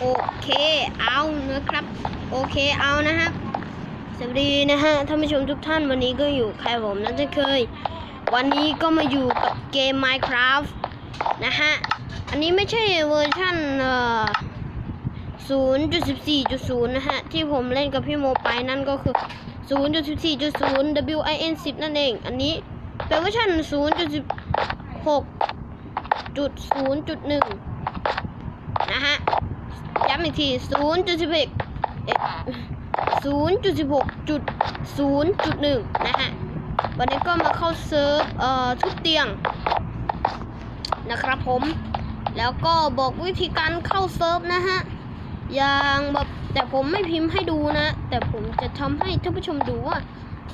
โอเคเอานะครับ โอเคเอานะครับ สวัสดีนะฮะท่านผู้ชมทุกท่านวันนี้ก็อยู่ใครผมนั่นจะเคย วันนี้ก็มาอยู่กับเกม Minecraft นะฮะ อันนี้ไม่ใช่เวอร์ชันเอ่อ0.14.0 นะฮะ ที่ผมเล่นกับพี่โมไปนั่นก็คือ 0.14.0 WIN 10 นั่นเอง อันนี้เป็นเวอร์ชัน0.16.0.1 นะฮะ ย้ำอีกที0.11เอ๊ะ0.16.0.1นย์จุดหนึ่งนะฮะ วันนี้ก็มาเข้าเซิร์ฟเอ่อทุบเตียง นะครับผม แล้วก็บอกวิธีการเข้าเซิร์ฟนะฮะ อย่างแบบแต่ผมไม่พิมพ์ให้ดูนะ แต่ผมจะทำให้ท่านผู้ชมดูว่า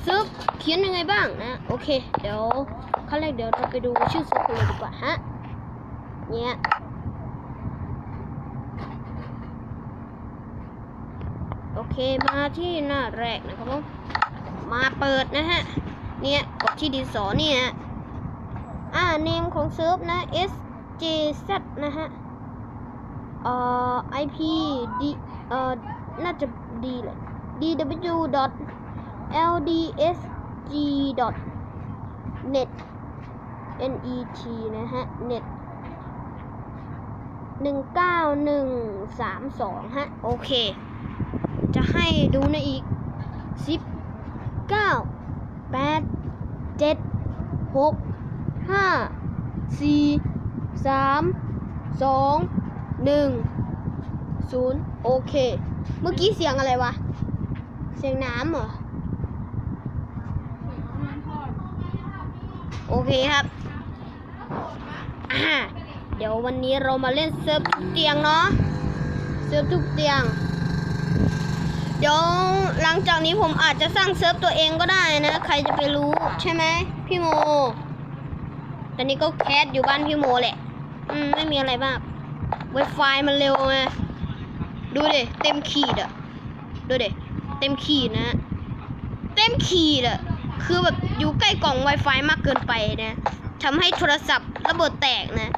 เซิร์ฟเขียนยังไงบ้างนะ โอเค เดี๋ยวขั้นแรกเดี๋ยวเราไปดูชื่อเซิร์ฟกันเลยดีกว่าฮะ เนี่ย โอเคมาที่หน้าแรกนะครับผมมาเปิดนะฮะ เนี่ยกดที่ดีสอเนี่ยอ่าเนมของเซิร์ฟนะ SJZ นะฮะ เอ่อ IP D เอ่อ น่าจะดีเลย dw ldsg net net นะฮะ net หนึ่งเก้าหนึ่งสามสองฮะ โอเค จะให้ดูในอีกสิบเก้าแปดเจ็ดหกห้าสี่สามสองหนึ่งศูนย์โอเค เมื่อกี้เสียงอะไรวะ เสียงน้ำเหรอ โอเคครับเดี๋ยววันนี้เรามาเล่นเซิร์ฟทุกเตียงเนาะเซิร์ฟทุกเตียง เดี๋ยวหลังจากนี้ผมอาจจะสร้างเซิร์ฟตัวเองก็ได้นะ ใครจะไปรู้ใช่ไหมพี่โม ตอนนี้ก็แคสอยู่บ้านพี่โมแหละ อืมไม่มีอะไรมาก Wi-Fi มันเร็วไงดูดิเต็มขีดอะดูดิเต็มขีดนะเต็มขีดอะคือแบบอยู่ใกล้กล่อง Wi-Fi มากเกินไปนะทำให้โทรศัพท์ระเบิดแตกนะ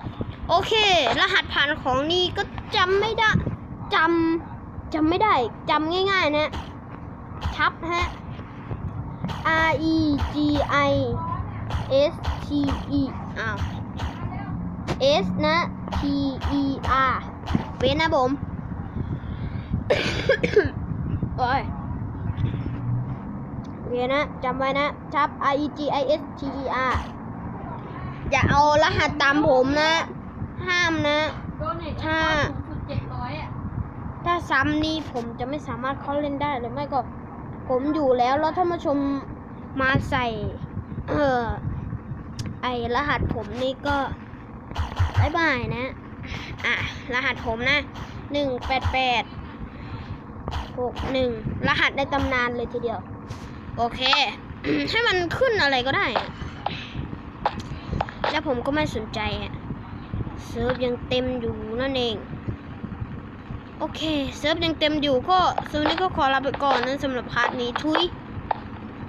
โอเค รหัสผ่านของนี่ก็จำไม่ได้จำ จำไม่ได้จำง่ายๆนะทับฮะ R E G I S T E อ้าว S นะ T E R เว้นนะผมโอ้ยโอเคนะจำไว้นะทับ R E G I S T E R อย่าเอารหัสตามผมนะ ห้ามนะถ้า สูงสุดเจ็ดร้อยอะ ถ้าซ้ำนี่ผมจะไม่สามารถเข้าเล่นได้หรือไม่ก็ ผมอยู่แล้วแล้วถ้ามาชมมาใส่ เออไอรหัสผมนี่ก็บายบายนะ อะ รหัสผมนะหนึ่งแปดแปดหกหนึ่งรหัสในตำนานเลยทีเดียว โอเค ให้มันขึ้นอะไรก็ได้ แล้วผมก็ไม่สนใจอะเซิร์ฟยังเต็มอยู่นั่นเอง โอเค เซิร์ฟยังเต็มอยู่ก็ซิร์ฟนี้ก็ขอลาไปก่อนนะสำหรับพาร์ทนี้ทุย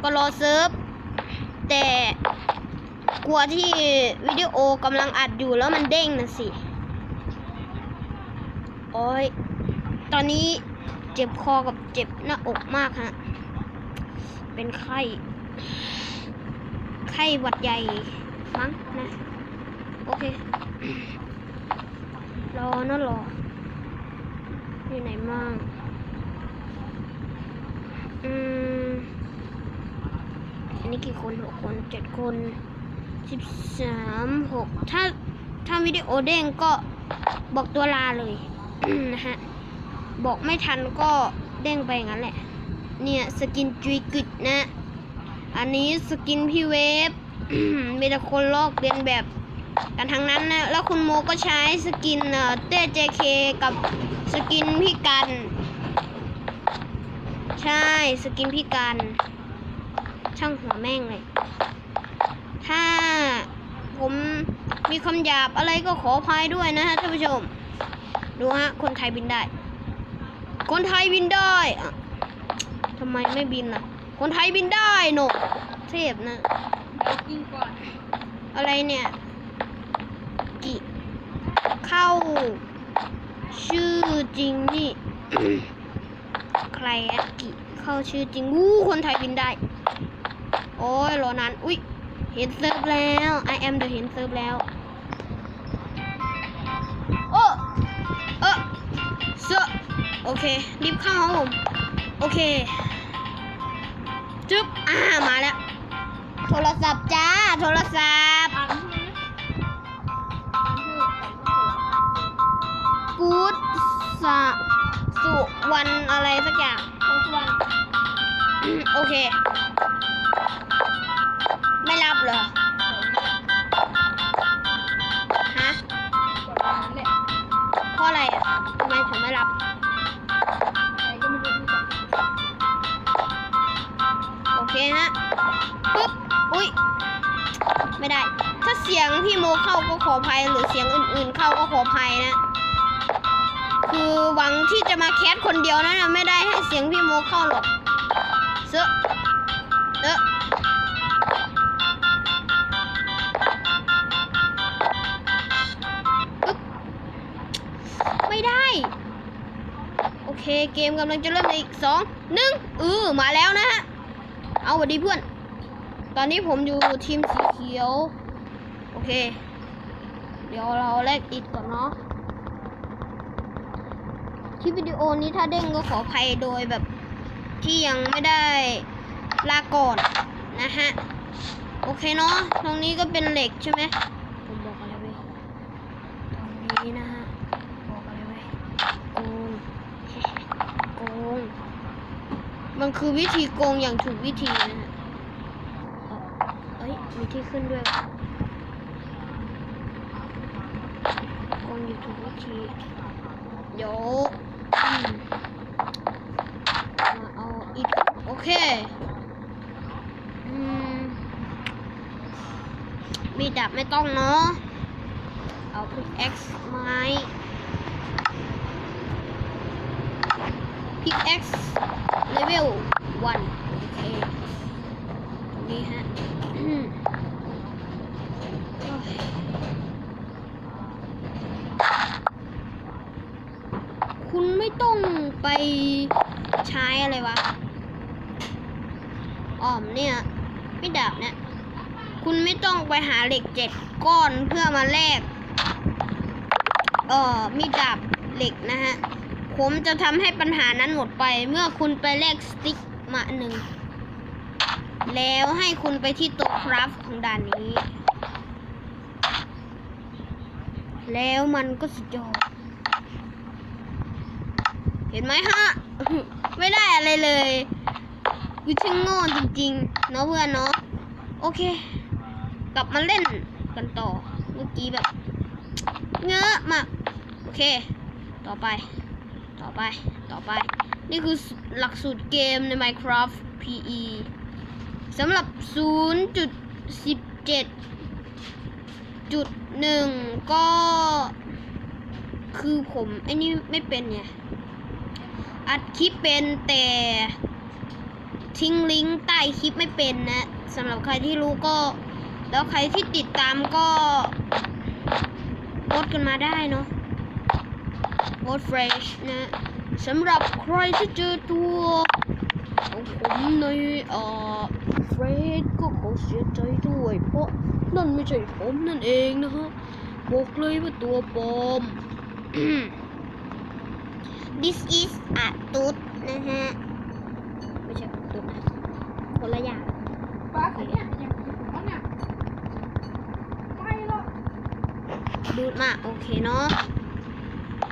ก็รอเซิร์ฟแต่กลัวที่วิดีโอกำลังอัดอยู่แล้วมันเด้งนะสิ โอ้ย ตอนนี้เจ็บคอกับเจ็บหน้าอกมากฮะ เป็นไข้ ไข้หวัดใหญ่มั้งนะ โอเค รอนะรอ อยู่ไหนมั่งอืมอันนี้กี่คนหกคนเจ็ดคนสิบสามหกถ้าถ้าวิดีโอเด้งก็บอกตัวลาเลยนะฮะ บอกไม่ทันก็เด้งไปงั้นแหละ เนี่ย สกินจุยกึดนะ อันนี้สกินพี่เวฟมีแต่คนลอกเลียนแบบ กันทั้งนั้นนะแล้วคุณโมก็ใช้สกินเอ่อเต้เจเคกับสกินพี่กัน ใช่สกินพี่กัน ช่างหัวแม่งเลย ถ้าผมมีคำหยาบอะไรก็ขออภัยด้วยนะฮะท่านผู้ชม ดูฮะ คนไทยบินได้ คนไทยบินได้อะทำไมไม่บินล่ะ คนไทยบินได้โนเทพนะเดี๋ยวกินก่อนอะไรเนี่ย กิเข้า ชื่อจริงที่ ใครอะกิ เข้าชื่อจริงวู้คนไทยบินได้ โอ้ยรอนานอุ้ยเห็นเซิร์ฟแล้ว I am the เห็นเซิร์ฟแล้ว โอ้เออเซอโอเค รีบเข้าครับผม โอเค จึ๊บ อ่า มาแล้ว โทรศัพท์จ้า โทรศัพท์ ก็กูดสะสุวรรณอะไรสักอย่างเปิดวันอืมโอเค ไม่รับเหรอฮะกดวันนั้นแหละเพราะอะไรอะทำไมถึงไม่รับใครก็ไม่รู้ที่จะโอเคฮะปึ๊บอุ้ยไม่ได้ ถ้าเสียงพี่โมเข้าก็ขออภัยหรือเสียงอื่นๆเข้าก็ขออภัยนะ คือหวังที่จะมาแคสคนเดียวนะนะไม่ได้ให้เสียงพี่โมเข้าหรอกเซอะเอะปึ๊บไม่ได้ โอเคเกมกำลังจะเริ่มในอีกสองหนึ่งเออมาแล้วนะฮะ เอาสวัสดีเพื่อน ตอนนี้ผมอยู่ทีมสีเขียว โอเค เดี๋ยวเราแลกอิดก่อนเนาะ ลิปวิดีโอนี้ถ้าเด้งก็ขออภัยโดยแบบที่ยังไม่ได้ลาก่อนนะฮะ โอเคเนาะตรงนี้ก็เป็นเหล็กใช่ไหมผมบอกอะไรไว้ตรงนี้นะฮะบอกอะไรไว้โกงโกงมันคือวิธีโกงอย่างถูกวิธีนะฮะเอ้ยมีที่ขึ้นด้วยโกงอย่างถูกวิธีเดี๋ยว มาเอาอีกโอเคอืมมีดับไม่ต้องเนาะ เอาพิก X ไม้พิก X เลเวล1โอเคตรงนี้ฮะ อืมโอ้ย คุณไม่ ต้องไปใช้อะไรวะอ่อมเนี่ยไม่ดาบเนี่ย คุณไม่ต้องไปหาเหล็กเจ็ดก้อนเพื่อมาแลกเอ่อมีดาบเหล็กนะฮะ ผมจะทำให้ปัญหานั้นหมดไป เมื่อคุณไปแลกสติ๊กมาหนึ่ง แล้วให้คุณไปที่โต๊ะคราฟของด่านนี้ แล้วมันก็สุดยอด เห็นไหมฮะ ไม่ได้อะไรเลยวิชงโง่จริงๆ เนาะเพื่อนเนาะ โอเค กลับมาเล่นกันต่อ เมื่อกี้แบบ เงอะมากโอเค ต่อไป ต่อไป ต่อไป นี่คือหลักสูตรเกมใน Minecraft PE สำหรับ 0.17 จุดหนึ่งก็ คือผมไอ้นี่ไม่เป็นไง อัดคลิปเป็นแต่ทิ้งลิงก์ใต้คลิปไม่เป็นนะสำหรับใครที่รู้ก็ แล้วใครที่ติดตามก็โพสกันมาได้เนาะโพสเฟรชนะสำหรับใครที่เจอตัวของผมในเอ่อเฟรชก็ขอเสียใจด้วย เพราะนั่นไม่ใช่ผมนั่นเองนะฮะบอกเลยว่าตัวปลอม This is a ตุ๊ดนะฮะ ไม่ใช่ตุ๊ดนะคนละอย่างฟ้าใครเนี่ยอย่างเขาเนี่ยไม่หรอกดูดมาโอเคเนาะ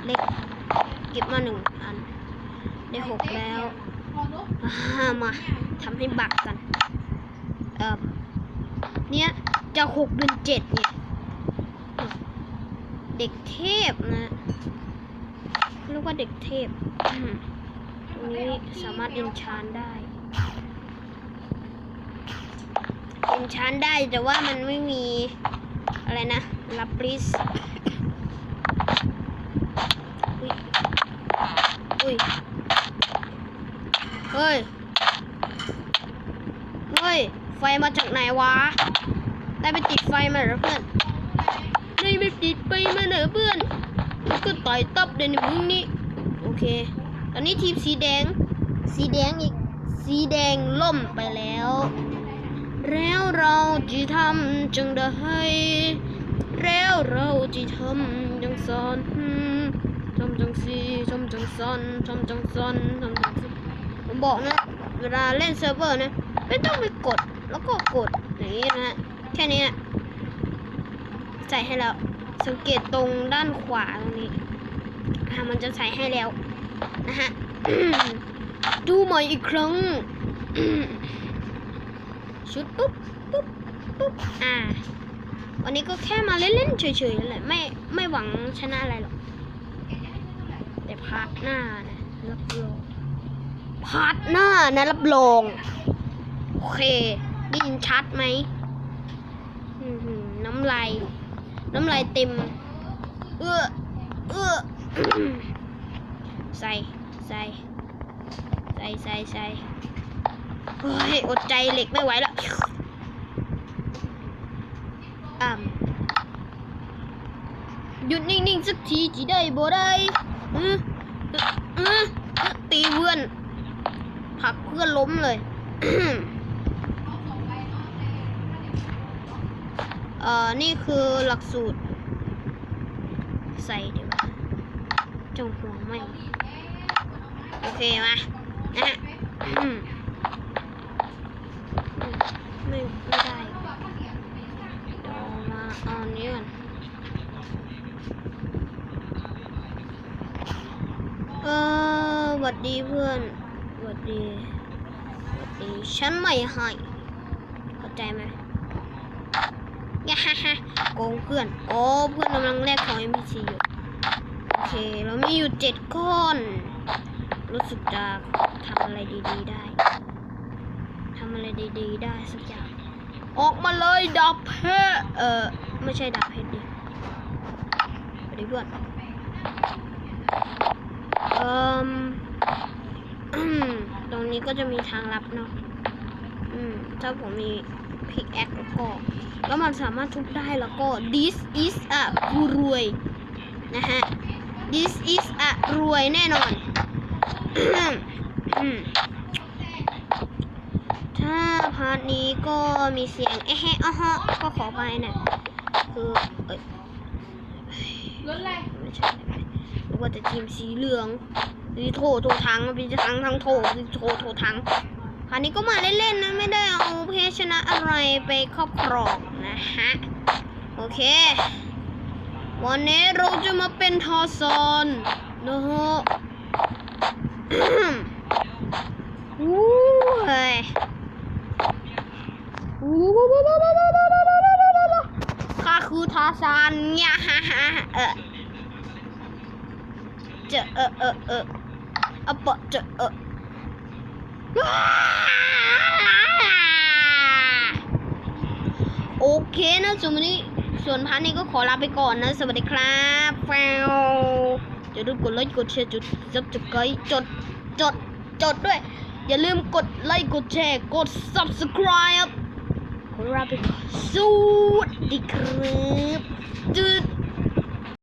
เล็กเก็บมาหนึ่งอัน ได้หกแล้วพอรู้อ่ามาทำให้บักกัน เอ่อเนี่ยจะหกเดือนเจ็ดเนี่ย เด็กเทพนะ เรียกว่าเด็กเทพตรงนี้สามารถเอนชานได้เอนชานได้แต่ว่ามันไม่มีอะไรนะลับลิสอุ้ยเฮ้ย เฮ้ย ไฟมาจากไหนวะ ได้ไปติดไฟมาหรอเพื่อน ได้ไปติดไฟมาเหรอเพื่อน แล้วก็ต่อยตับเดยวมึงนี่โอเค ตอนนี้ทีมสีแดง สีแดงอีก สีแดงล่มไปแล้ว แล้วเราจะทำจังได้แล้วเราจะทำจังสอนทำจังสีทำจังสอนทำจังสอนทำจังสีผมบอกนะ เวลาเล่นเซิร์ฟเวอร์นะ ไม่ต้องไปกดแล้วก็กดอย่างนี้นะฮะแค่นี้นะใส่ให้แล้ว สังเกตตรงด้านขวาตรงนี้อะมันจะใส่ให้แล้วนะฮะดูใหม่อีกครั้งชุดปุ๊บปุ๊บปุ๊บอ่า วันนี้ก็แค่มาเล่นๆเฉยๆนั่นแหละไม่ไม่หวังชนะอะไรหรอก แต่พาร์ทหน้านะรับรองพาร์ทหน้านะรับรอง โอเคได้ยินชัดไหมน้ำลาย น้ำลายเต็ม เอื้อเอื้อใส่ ใส่ ใส่ใส่ใส่เฮ้ย อดใจเหล็กไม่ไหวล้วอ่ำหยุดนิ่งๆสักทีจีได้บ่ได้อืออืออตีเพื่อนผักเพื่อนล้มเลย เอ่อ นี่คือหลักสูตร ใส่เดี๋ยวจงหัวไม่ โอเคมานะฮะอืมไม่ไม่ได้เดี๋ยวมาเอานี้ก่อนเออหวัดดีเพื่อนหวัดดีหวัดดี ฉันไม่ให้ เข้าใจไหม โกงเพื่อนอ๋อเพื่อนกำลังแลกของ NPC อยู่โอเคเรามีอยู่เจ็ดก้อนรู้สึกจะทำอะไรดีๆได้ทำอะไรดีๆ ได้สักอย่างออกมาเลยดาบเพชรเออไม่ใช่ดาบเพชรดิสวัสดีเพื่อนเอ่มตรงนี้ก็จะมีทางลับเนาะอืมถ้าผมมี พิกแอคแล้วก็แล้วมันสามารถทุบได้แล้วก็ this is a กูรวยนะฮะ this is a รวยแน่นอนถ้าพาร์ทนี้ก็มีเสียงเอะแฮะอ้อฮะก็ขอไปนะคือเอ้ยรถอะไรไม่ใช่ว่าแต่ทีมสีเหลืองสีโถโถทังเป็นทังทั้งโถสีโถโถทัง คราวนี้ก็มาเล่นๆนะไม่ได้เอาเพชชนะอะไรไปครอบครองนะฮะ โอเค วันนี้เราจะมาเป็นทอซอนนะฮะอู้เฮ้ยอู้ข้าคือทาซานเนี่ยฮ่าฮ่าเออจะเออเออเอออะปะเจะเออว้า โอเคนะส่วนวันนี้ส่วนพาร์ทนี้ก็ขอลาไปก่อนนะ สวัสดีครับแฟวอย่าลืมกดไลค์กดแชร์จุดซับสไครต์จดจดจดด้วย อย่าลืมกดไลค์กดแชร์กด subscribe ขอลาไปก่อนสวัสดีครับจุด